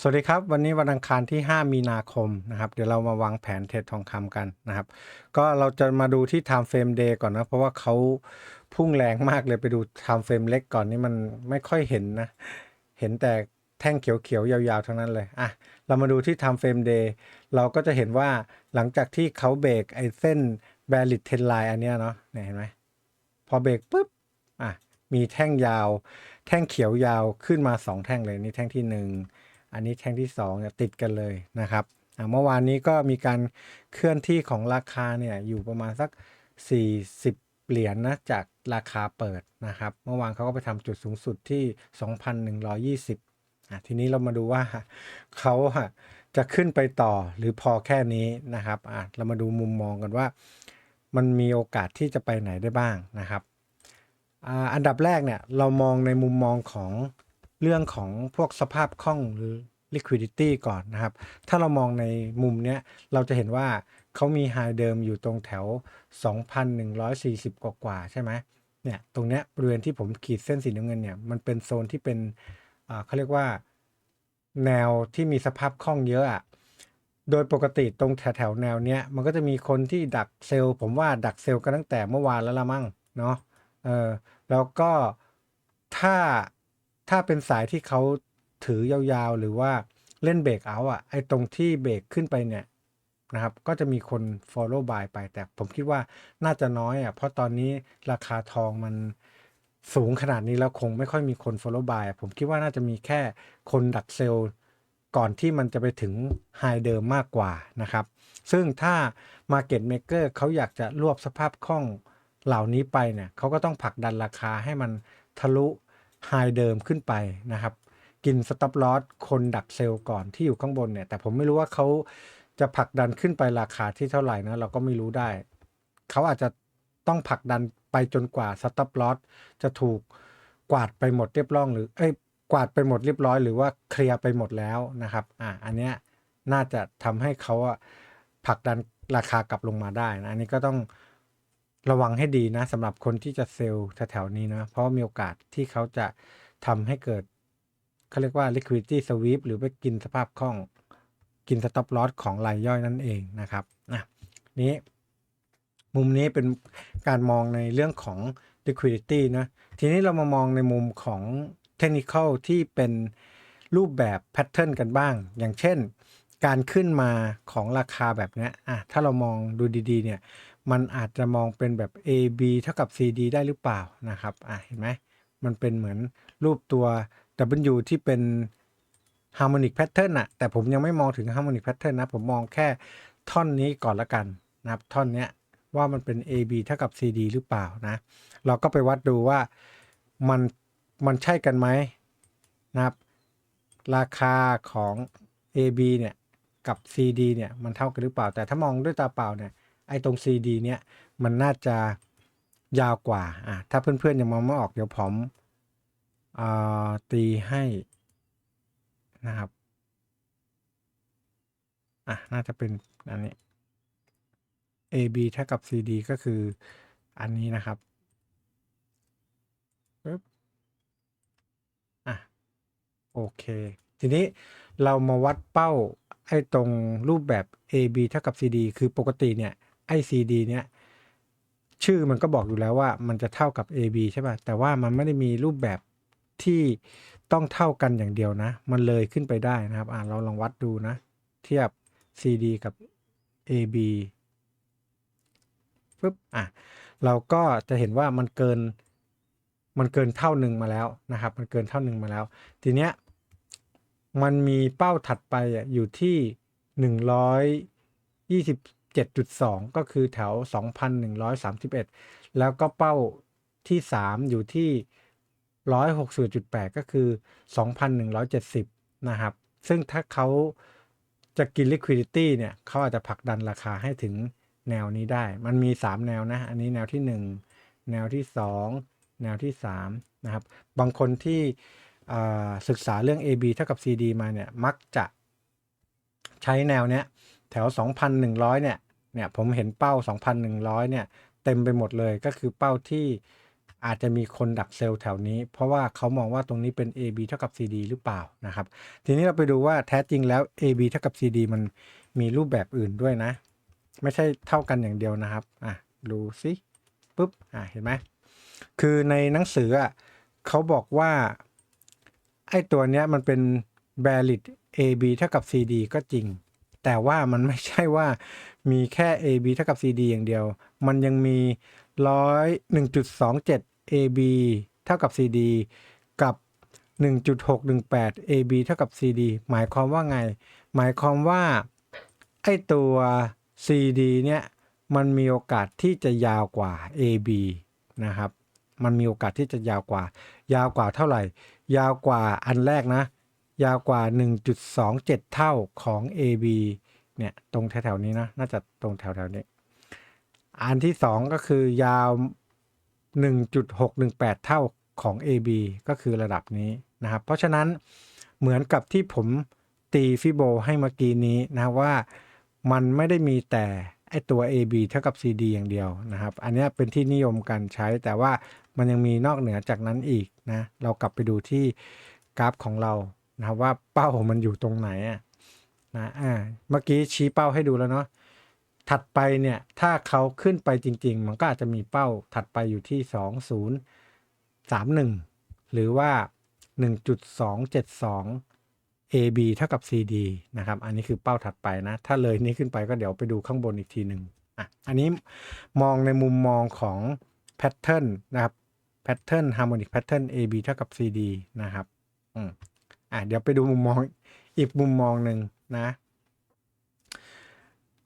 สวัสดีครับ วันนี้วันอังคารที่ 5 มีนาคมนะครับ เดี๋ยวเรามาวางแผนเทรดทองคำกันนะครับ ก็เราจะมาดูที่ time frame day ก่อนนะ เพราะว่าเขาพุ่งแรงมากเลยไปดู time frame เล็กก่อนนี่มันไม่ค่อยเห็นนะ เห็นแต่แท่งเขียวๆ ยาวๆ ทั้งนั้นเลย อะ เรามาดูที่ time frame day เราก็จะเห็นว่าหลังจากที่เขาเบรกไอ้เส้น valid trend line อันเนี้ยเนาะเนี่ยเห็นไหมพอเบรกปุ๊บ อะ มีแท่งยาว แท่งเขียวยาวขึ้นมา 2 แท่งเลย นี่แท่งที่ 1 อันนี้แท่งที่2เนี่ยติดกันเลยนะครับเมื่อวานนี้ก็มีการเคลื่อนที่ของราคาเนี่ยอยู่ประมาณสัก 40 เหรียญนนะจากราคาเปิดนะครับ เมื่อวานเขาก็ไปทำจุดสูงสุดที่ 2,120อะทีนี้เรามาดูว่าเขาจะขึ้นไปต่อหรือพอแค่นี้นะครับอะเรามาดูมุมมองกันว่า มันมีโอกาสที่จะไปไหนได้บ้างนะครับอ่าอันดับแรกเนี่ยเรามองในมุมมองของ เรื่องของพวกสภาพคล่องหรือ liquidity ก่อนนะครับ ถ้าเรามองในมุมเนี้ย เราจะเห็นว่าเขามีไฮเดิมอยู่ตรงแถว 2,140 กว่ากว่าใช่ไหมเนี่ย ตรงเนี้ยบริเวณที่ผมขีดเส้นสีน้ำเงินเนี่ย มันเป็นโซนที่เป็นเขาเรียกว่าแนวที่มีสภาพคล่องเยอะอะโดยปกติตรงแถวแถวๆแนวเนี้ย มันก็จะมีคนที่ดักเซลล์ ผมว่าดักเซลล์กันตั้งแต่เมื่อวานแล้วละมั่งเนาะเออแล้วก็ถ้า ถ้าเป็นสายที่เขาถือยาวๆ หรือว่าเล่นเบรกเอาอะไอ้ตรงที่เบรกขึ้นไปเนี่ยนะครับก็จะมีคน follow buy ไป แต่ผมคิดว่าน่าจะน้อยอะเพราะตอนนี้ราคาทองมันสูงขนาดนี้แล้วคงไม่ค่อยมีคน follow buy ผมคิดว่าน่าจะมีแค่คนดักเซลล์ก่อนที่มันจะไปถึงไฮเดิมมากกว่านะครับ ซึ่งถ้า Market Maker เขาอยากจะรวบสภาพคล่องเหล่านี้ไปเนี่ยเขาก็ต้องผลักดันราคาให้มันทะลุ ไฮเดิมขึ้นไปนะครับ กินสต็อปลอสคนดักเซลล์ก่อนที่อยู่ข้างบนเนี่ย แต่ผมไม่รู้ว่าเขาจะผลักดันขึ้นไปราคาที่เท่าไหร่นะ เราก็ไม่รู้ได้ เขาอาจจะต้องผลักดันไปจนกว่าสต็อปลอสจะถูกกวาดไปหมดเรียบร้อยหรือเอ้ยกวาดไปหมดเรียบร้อยหรือว่าเคลียร์ไปหมดแล้วนะครับ อะอันเนี้ยน่าจะทำให้เขาผลักดันราคากลับลงมาได้นะ อันนี้ก็ต้อง ระวังให้ดีนะสำหรับคนที่จะเซลล์แถวๆนี้นะเพราะมีโอกาสที่เขาจะทำให้เกิดเขาเรียกว่า liquidity sweep หรือไปกินสภาพคล่อง กินสต็อปลอสของรายย่อยนั่นเองนะครับอะนี้มุมนี้เป็นการมองในเรื่องของ liquidity นะทีนี้เรามามองในมุมของ technical ที่เป็นรูปแบบ pattern กันบ้าง อย่างเช่น การขึ้นมาของราคาแบบนี้อะถ้าเรามองดูดีๆเนี่ย มันอาจจะมองเป็นแบบ A B เท่ากับ C D ได้หรือเปล่านะครับอะเห็นไหมมันเป็นเหมือนรูปตัว W ที่เป็น harmonic pattern อะแต่ผมยังไม่มองถึง harmonic pattern นะ ผมมองแค่ท่อนนี้ก่อนละกันนะครับ ท่อนนี้ว่ามันเป็น AB เท่ากับ CD หรือเปล่านะ เราก็ไปวัดดูว่ามันมันใช่กันไหมนะครับ ราคาของ AB เนี่ยกับ CD เนี่ยมันเท่ากันหรือเปล่า แต่ถ้ามองด้วยตาเปล่าเนี่ย อ้ตรง CD เนี่ยมันน่าจะยาวกว่าอะถ้าเพื่อนๆยังมองไม่ออกเดี๋ยวผมตีให้นะครับอะน่าจะเป็นอันนี้ AB เท่ากับ CD ก็คืออันนี้นะครับปึ๊บอะโอเค ทีนี้เรามาวัดเป้าไอ้ตรงรูปแบบ AB เท่ากับ CD คือปกติเนี่ย ไอ้ CD เนี่ยชื่อมันก็บอกอยู่แล้วว่ามันจะเท่ากับ AB ใช่ป่ะ แต่ว่ามันไม่ได้มีรูปแบบที่ต้องเท่ากันอย่างเดียวนะ มันเลยขึ้นไปได้นะครับ อ่าเราลองวัดดูนะ เทียบ CD กับ AB ปึ๊บ อะ เราก็จะเห็นว่ามันเกิน มันเกินเท่าหนึ่งมาแล้วนะครับ มันเกินเท่าหนึ่งมาแล้ว ทีเนี้ย มันมีเป้าถัดไปอะอยู่ที่หนึ่งร้อยยี่สิบ เจ็ดจุดสองก็คือแถวสองพันหนึ่งร้อยสามสิบเอ็ดแล้วก็เป้าที่สามอยู่ที่ร้อยหกสิบจุดแปดก็คือสองพันะครับ ซึ่งถ้าเขาจะกิน liquidity เนี่ยเขาอาจจะผลักดันราคาให้ถึงแนวนี้ได้ มันมีสามแนวนะ อันนี้แนวที่หนึ่งแนวที่สองแนวที่สามนะครับ บางคนที่ศึกษาเรื่อง AB เท่ากับ CD มาเนี่ย มักจะใช้แนวเนี้ย แถว 2,100 เนี่ย เนี่ยผมเห็นเป้า 2,100 เนี่ย เต็มไปหมดเลยก็คือเป้าที่อาจจะมีคนดักเซลล์แถวนี้ เพราะว่าเขามองว่าตรงนี้เป็น AB เท่ากับ CD หรือเปล่านะครับ ทีนี้เราไปดูว่าแท้จริงแล้ว AB เท่ากับ CD มันมีรูปแบบอื่นด้วยนะ ไม่ใช่เท่ากันอย่างเดียวนะครับอะดูสิปุ๊บอะเห็นไหมคือในหนังสืออะเขาบอกว่าไอ้ตัวเนี้ยมันเป็น valid AB เท่ากับ CD ก็จริง แต่ว่ามันไม่ใช่ว่ามีแค่ AB เท่ากับ CD อย่างเดียว มันยังมีร้อยหนึ่งจุดสองเจ็ด AB เท่ากับ CD กับ 1.618 AB เท่ากับ CD หมายความว่าไง หมายความว่าไอ้ตัว CD เนี่ยมันมีโอกาสที่จะยาวกว่า AB นะครับ มันมีโอกาสที่จะยาวกว่า ยาวกว่าเท่าไหร่ ยาวกว่าอันแรกนะ ยาวกว่า 1.27 เท่าของ AB เนี่ยตรงแถวๆนี้นะน่าจะตรงแถวๆนี้ อันที่สองก็คือยาว 1.618 เท่าของ AB ก็คือระดับนี้นะครับ เพราะฉะนั้นเหมือนกับที่ผมตีฟิโบให้เมื่อกี้นี้นะว่ามันไม่ได้มีแต่ไอตัว AB เท่ากับ CD อย่างเดียวนะครับ อันนี้เป็นที่นิยมการใช้แต่ว่ามันยังมีนอกเหนือจากนั้นอีกนะ เรากลับไปดูที่กราฟของเรา นะครับว่าเป้ามันอยู่ตรงไหนอะนะอ่าเมื่อกี้ชี้เป้าให้ดูแล้วเนาะถัดไปเนี่ยถ้าเขาขึ้นไปจริง ๆ มันก็อาจจะมีเป้าถัดไปอยู่ที่ 2031 หรือว่า 1.272 AB เท่ากับ CD นะครับ อันนี้คือเป้าถัดไปนะ ถ้าเลยนี้ขึ้นไปก็เดี๋ยวไปดูข้างบนอีกทีหนึ่งอะอันนี้มองในมุมมองของแพทเทิร์นนะครับแพทเทิร์นฮาร์โมนิกแพทเทิร์น AB เท่ากับ CD นะครับอืม อะเดี๋ยวไปดูมุมมองอีกมุมมองหนึ่งนะ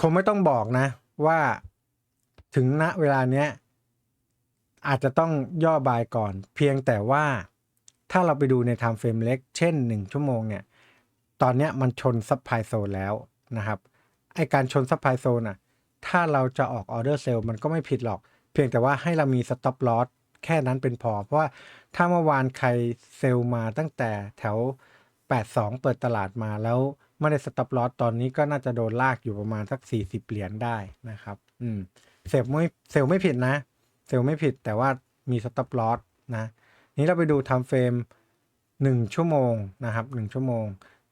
คงไม่ต้องบอกนะว่าถึงณเวลาเนี้ยอาจจะต้องย่อบายก่อน เพียงแต่ว่าถ้าเราไปดูใน time frame เล็ก เช่น 1 ชั่วโมงเนี่ย ตอนเนี้ยมันชนซับไพโซนแล้วนะครับ ไอการชนซับไพโซนอะ ถ้าเราจะออกออเดอร์เซลล์มันก็ไม่ผิดหรอก เพียงแต่ว่าให้เรามีสต็อปลอสแค่นั้นเป็นพอ เพราะว่าถ้าเมื่อวานใครเซลล์มาตั้งแต่แถว 82 เปิดตลาดมาแล้วไม่ได้สต็อปลอสตอนนี้ก็น่าจะโดนลากอยู่ประมาณสัก 40 เหรียญได้นะครับ อืมเซลไม่เซลไม่ผิดนะ เซลไม่ผิดแต่ว่ามีสต็อปลอสนะ นี้เราไปดู time frame 1ชั่วโมงนะครับ 1 ชั่วโมง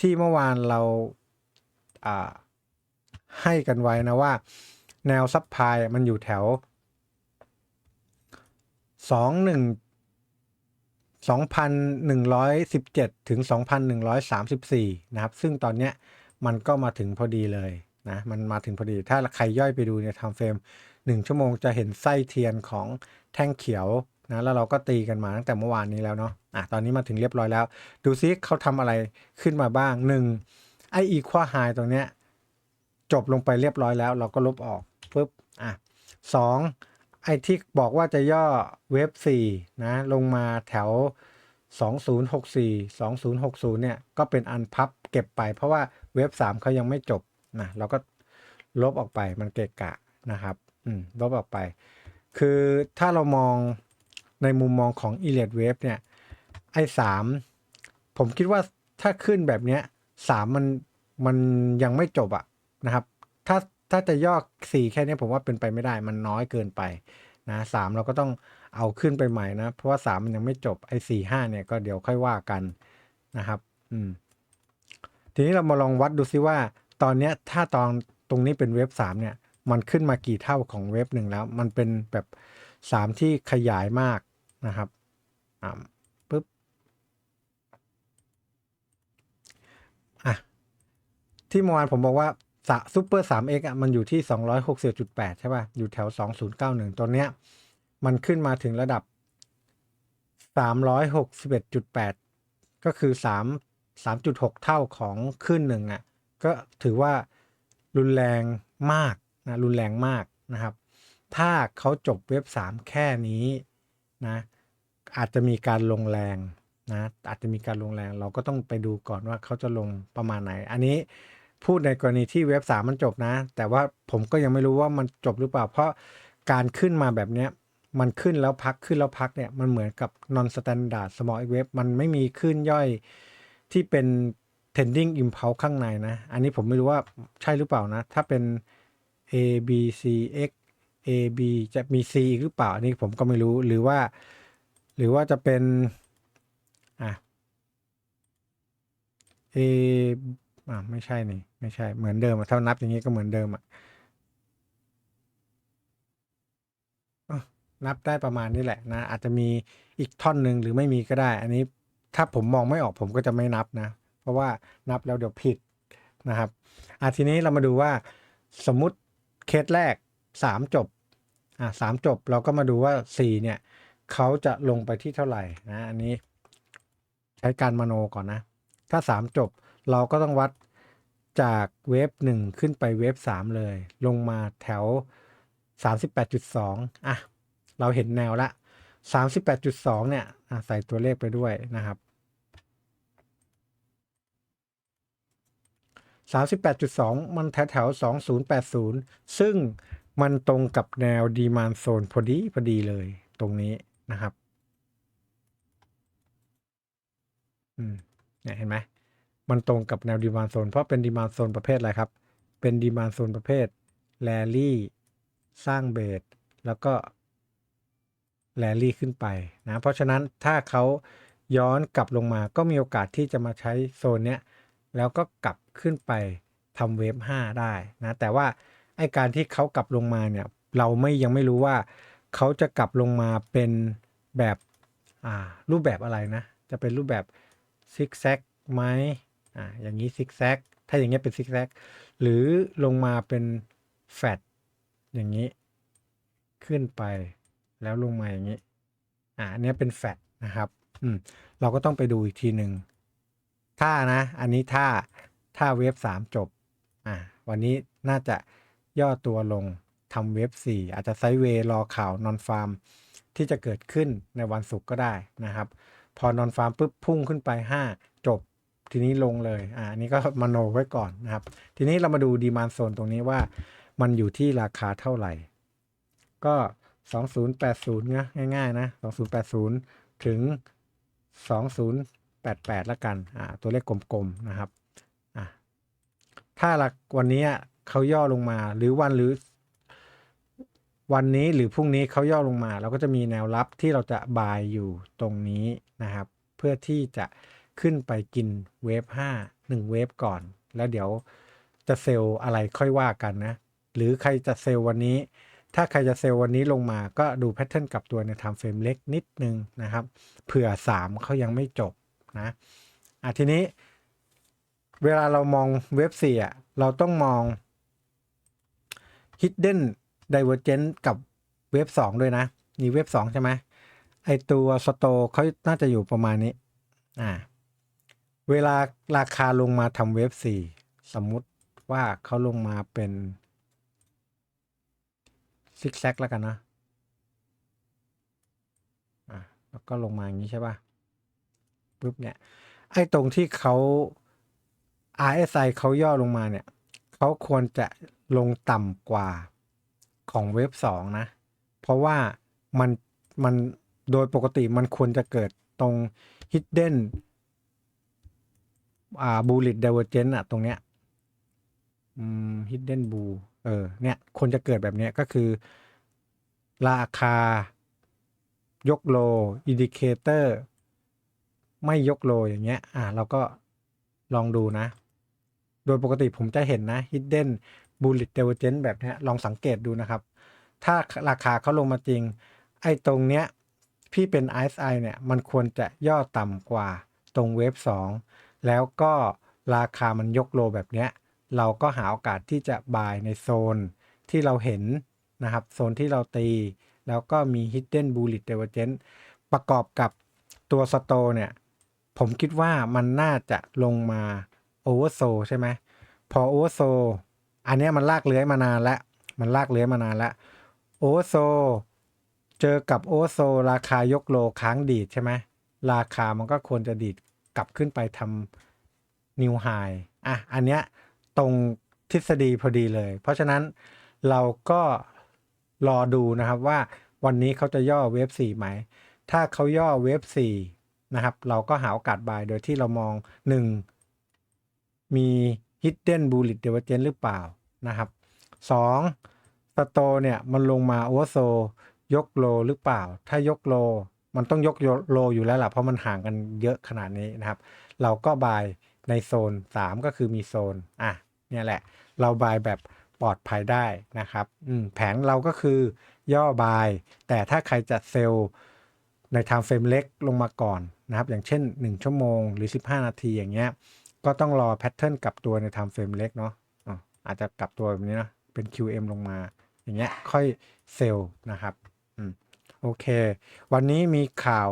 ที่เมื่อวานเราอ่าให้กันไว้นะว่า แนวซับพลายมันอยู่แถว 2 1 2,117 ถึง 2,134 นะครับ ซึ่งตอนเนี้ยมันก็มาถึงพอดีเลยนะ มันมาถึงพอดี ถ้าใครย่อยไปดูใน time frame 1ชั่วโมงจะเห็นไส้เทียนของแท่งเขียวนะ แล้วเราก็ตีกันมาตั้งแต่เมื่อวานนี้แล้วเนาะ อะ ตอนนี้มาถึงเรียบร้อยแล้ว ดูซิเขาทำอะไรขึ้นมาบ้าง 1. ไออีควาไฮตรงเนี้ยจบลงไปเรียบร้อยแล้ว เราก็ลบออกปุ๊บ อะสอง ไอที่บอกว่าจะย่อเวฟ4นะลงมาแถว 2064 2060 เนี่ย ก็เป็นอันพับเก็บไป เพราะว่าเวฟ3เขายังไม่จบนะเราก็ลบออกไปมันเกะกะนะครับอืมลบออกไป คือถ้าเรามองในมุมมองของ e l i o t Wave เนี่ย ไอ้สามผมคิดว่าถ้าขึ้นแบบเนี้ยสามมันมันยังไม่จบอะนะครับ ถ้า ถ้าจะย่อสี่แค่นี้ผมว่าเป็นไปไม่ได้มันน้อยเกินไปนะสามเราก็ต้องเอาขึ้นไปใหม่นะ เพราะว่าสามมันยังไม่จบไอ้สี่ห้าเนี่ยก็เดี๋ยวค่อยว่ากันนะครับ อืม ทีนี้เรามาลองวัดดูซิว่า ตอนเนี้ยถ้าตอนตรงนี้เป็นเว็บสามเนี่ย มันขึ้นมากี่เท่าของเว็บหนึ่งแล้ว มันเป็นแบบสามที่ขยายมากนะครับอ่าปุ๊บอะที่เมื่อวานผมบอกว่า ซูเปอร์ 3x อะมันอยู่ที่ 260.8 ใช่ป่ะ อยู่แถว 2091 ตัวเนี้ย มันขึ้นมาถึงระดับ 361.8 ก็คือ 3 3.6 เท่าของขึ้นหนึ่งอะ ก็ถือว่ารุนแรงมากนะรุนแรงมากนะครับ ถ้าเขาจบเว็บ 3 แค่นี้นะอาจจะมีการลงแรงนะอาจจะมีการลงแรง เราก็ต้องไปดูก่อนว่าเขาจะลงประมาณไหน อันนี้ พูดในกรณีที่เว็บ3มันจบนะ แต่ว่าผมก็ยังไม่รู้ว่ามันจบหรือเปล่า เพราะการขึ้นมาแบบเนี้ยมันขึ้นแล้วพักขึ้นแล้วพักเนี่ยมันเหมือนกับ non standard small wave มันไม่มีขึ้นย่อยที่เป็น tending impulse ข้างในนะ อันนี้ผมไม่รู้ว่าใช่หรือเปล่านะ ถ้าเป็น A B C X A B จะมี C อีกหรือเปล่า อันนี้ผมก็ไม่รู้หรือว่า หรือว่าจะเป็นอะเออะไม่ใช่นี่ ไม่ใช่เหมือนเดิมอะถ้านับอย่างนี้ก็เหมือนเดิมอะนับได้ประมาณนี้แหละนะ อาจจะมีอีกท่อนหนึ่งหรือไม่มีก็ได้ อันนี้ถ้าผมมองไม่ออกผมก็จะไม่นับนะ เพราะว่านับแล้วเดี๋ยวผิดนะครับอะทีนี้เรามาดูว่าสมมุติเคสแรกสามจบอะสามจบเราก็มาดูว่าสี่เนี่ยเขาจะลงไปที่เท่าไหร่นะอันนี้ใช้การมโนก่อนนะ ถ้าสามจบเราก็ต้องวัด จากเวฟหนึ่งขึ้นไปเวฟสามเลย ลงมาแถวสามสิบแปดจุดสองอะ เราเห็นแนวละสามสิบแปดจุดสองเนี่ยใส่ตัวเลขไปด้วยนะครับสามสิบแปดจุดสองมันแถวแถวสองศูนย์แปดศูนย์ซึ่งมันตรงกับแนวดีมานโซนพอดีพอดีเลยตรงนี้นะครับ อืมเนี่ยเห็นไหม มันตรงกับแนวดีมานโซนเพราะเป็นดีมานโซนประเภทอะไรครับ เป็นดีมานโซนประเภทแรลลี่สร้างเบสแล้วก็แรลลี่ขึ้นไปนะเพราะฉะนั้นถ้าเขาย้อนกลับลงมาก็มีโอกาสที่จะมาใช้โซนเนี้ยแล้วก็กลับขึ้นไปทำเวฟ5ได้นะแต่ว่าไอการที่เขากลับลงมาเนี่ยเราไม่ยังไม่รู้ว่าเขาจะกลับลงมาเป็นแบบรูปแบบอะไรนะ จะเป็นรูปแบบซิกแซกไหม อ่าอย่างนี้ซิกแซกถ้าอย่างเงี้ยเป็นซิกแซกหรือลงมาเป็นแฟตอย่างนี้ ขึ้นไปแล้วลงมาอย่างนี้อ่าอันนี้ยเป็นแฟตนะครับอืมเราก็ต้องไปดูอีกทีหนึ่งถ้านะ อันนี้ถ้าถ้าเวฟสามจบอ่าวันนี้น่าจะย่อตัวลงทำเวฟสี่อาจจะไซด์เวย์รอข่าวนอนฟาร์มที่จะเกิดขึ้นในวันศุกร์ก็ได้นะครับ พอนอนฟาร์มปุ๊บพุ่งขึ้นไป 5 จบ ทีนี้ลงเลย อ่าอันนี้ก็มโนไว้ก่อนนะครับ ทีนี้เรามาดูดีมานโซนตรงนี้ว่ามันอยู่ที่ราคาเท่าไหร่ ก็ 2080นะง่ายๆนะ 2080 ถึง 2088ละกัน อ่า ตัวเลขกลมๆนะครับ อ่าถ้าหลักวันนี้เขาย่อลงมา หรือวันหรือ วันนี้หรือพรุ่งนี้เขาย่อลงมา เราก็จะมีแนวรับที่เราจะบายอยู่ตรงนี้นะครับ เพื่อที่จะ ขึ้นไปกินเวฟ5 1เวฟก่อน แล้วเดี๋ยวจะเซลล์อะไรค่อยว่ากันนะ หรือใครจะเซลล์วันนี้ ถ้าใครจะเซลล์วันนี้ลงมาก็ดูแพทเทิร์นกลับตัวในไทม์เฟรมเล็กนิดนึงนะครับเผื่อ 3 เขายังไม่จบนะอะทีนี้ เวลาเรามองเว็บสี่อะเราต้องมอง hidden divergence กับเว็บ2ด้วยนะนี่เว็บ2ใช่ไหมไอตัวสโตเขาน่าจะอยู่ประมาณนี้อ่า เวลาราคาลงมาทำเว็บ4สมมุติว่าเขาลงมาเป็นซิกแซกแล้วกันนะอะแล้วก็ลงมาอย่างนี้ใช่ป่ะปุ๊บเนี่ย ไอ้ตรงที่เขา RSI เขาย่อลงมาเนี่ย เขาควรจะลงต่ำกว่าของเว็บ2นะ เพราะว่ามันมันโดยปกติมันควรจะเกิดตรง hidden อ่า bullet divergence อะตรงเนี้ยอืม hidden bull เออเนี่ยควรจะเกิดแบบเนี้ยก็คือ ราคา ยกโล indicator ไม่ยกโลอย่างเงี้ย อ่าเราก็ลองดูนะ โดยปกติผมจะเห็นนะ hidden bullet divergence แบบเนี้ยลองสังเกตดูนะครับ ถ้าราคาเขาลงมาจริง ไอ้ตรงเนี้ยพี่เป็น RSI เนี่ย มันควรจะย่อต่ำกว่าตรงเวฟ2 แล้วก็ราคามันยกโลแบบเนี้ย เราก็หาโอกาสที่จะบายในโซนที่เราเห็นนะครับ โซนที่เราตี แล้วก็มี hidden bullet divergence ประกอบกับตัวสโตเนี่ย ผมคิดว่ามันน่าจะลงมาโอเวอร์โซใช่ไหมพอโอเวอร์โซอันเนี้ยมันลากเลื้อยมานานแล้ว มันลากเลื้อยมานานแล้วโอเวอร์โซเจอกับโอเวอร์โซราคายกโลค้างดีดใช่ไหมราคามันก็ควรจะดีด กลับขึ้นไปทำนิวไฮอะอันเนี้ยตรงทฤษฎีพอดีเลย เพราะฉะนั้นเราก็รอดูนะครับว่าวันนี้เขาจะย่อเวฟ4ไหม ถ้าเขาย่อเวฟ4นะครับ เราก็หาโอกาสบายโดยที่เรามอง 1 มี hidden bullet divergence หรือเปล่านะครับ 2 สโตเนี่ยมันลงมาโอเวอร์โซยกโลหรือเปล่า ถ้ายกโล มันต้องยกโลอยู่แล้วล่ะ เพราะมันห่างกันเยอะขนาดนี้นะครับ เราก็บายในโซน 3 ก็คือมีโซน อะ เนี่ยแหละ เราบายแบบปลอดภัยได้นะครับอืแผนเราก็คือย่อบาย แต่ถ้าใครจะเซลล์ใน time frame เล็กลงมาก่อนนะครับ อย่างเช่น 1 ชั่วโมงหรือ 15 นาทีอย่างเงี้ย ก็ต้องรอแพทเทิร์นกลับตัวใน time frame เล็กเนาะอาจจะกลับตัวแบบนี้นะเป็น QM ลงมา อย่างเงี้ยค่อยเซลล์นะครับ โอเค วันนี้มีข่าว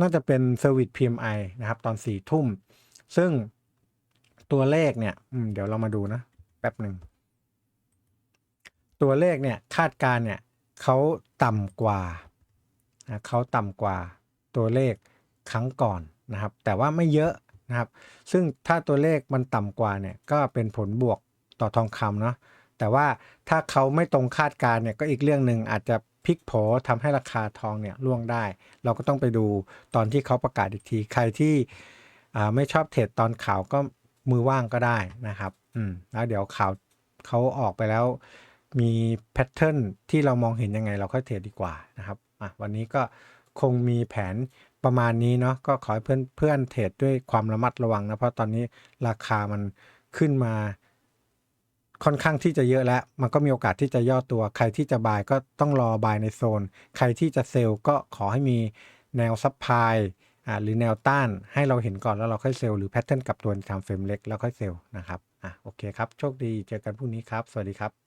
น่าจะเป็น Service PMI นะครับ ตอนสี่ทุ่ม ซึ่งตัวเลขเนี่ยเดี๋ยวเรามาดูนะ แป๊บหนึ่ง ตัวเลขเนี่ยคาดการ์เนี่ยเขาต่ำกว่านะเขาต่ำกว่าตัวเลขครั้งก่อนนะครับ แต่ว่าไม่เยอะนะครับ ซึ่งถ้าตัวเลขมันต่ำกว่าเนี่ยก็เป็นผลบวกต่อทองคำเนาะ แต่ว่าถ้าเขาไม่ตรงคาดการณ์เนี่ยก็อีกเรื่องหนึ่งอาจจะพลิกโผทำให้ราคาทองเนี่ยร่วงได้ เราก็ต้องไปดูตอนที่เขาประกาศอีกที ใครที่ไม่ชอบเทรดตอนข่าวก็มือว่างก็ได้นะครับอืมแล้วเดี๋ยวข่าวเขาออกไปแล้ว มีแพทเทิร์นที่เรามองเห็นยังไงเราค่อยเทรดดีกว่านะครับอะวันนี้ก็คงมีแผนประมาณนี้เนาะก็ขอให้เพื่อนเพื่อนเทรดด้วยความระมัดระวังนะเพราะตอนนี้ราคามันขึ้นมา ค่อนข้างที่จะเยอะแล้ว มันก็มีโอกาสที่จะย่อตัว ใครที่จะบายก็ต้องรอบายในโซน ใครที่จะเซลล์ก็ขอให้มีแนวซับพลายอ่าหรือแนวต้านให้เราเห็นก่อนแล้วเราค่อยเซลล์หรือแพทเทิร์นกลับตัวทำเฟรมเล็กแล้วค่อยเซลล์นะครับอะโอเคครับ โชคดีเจอกันพรุ่งนี้ครับ สวัสดีครับ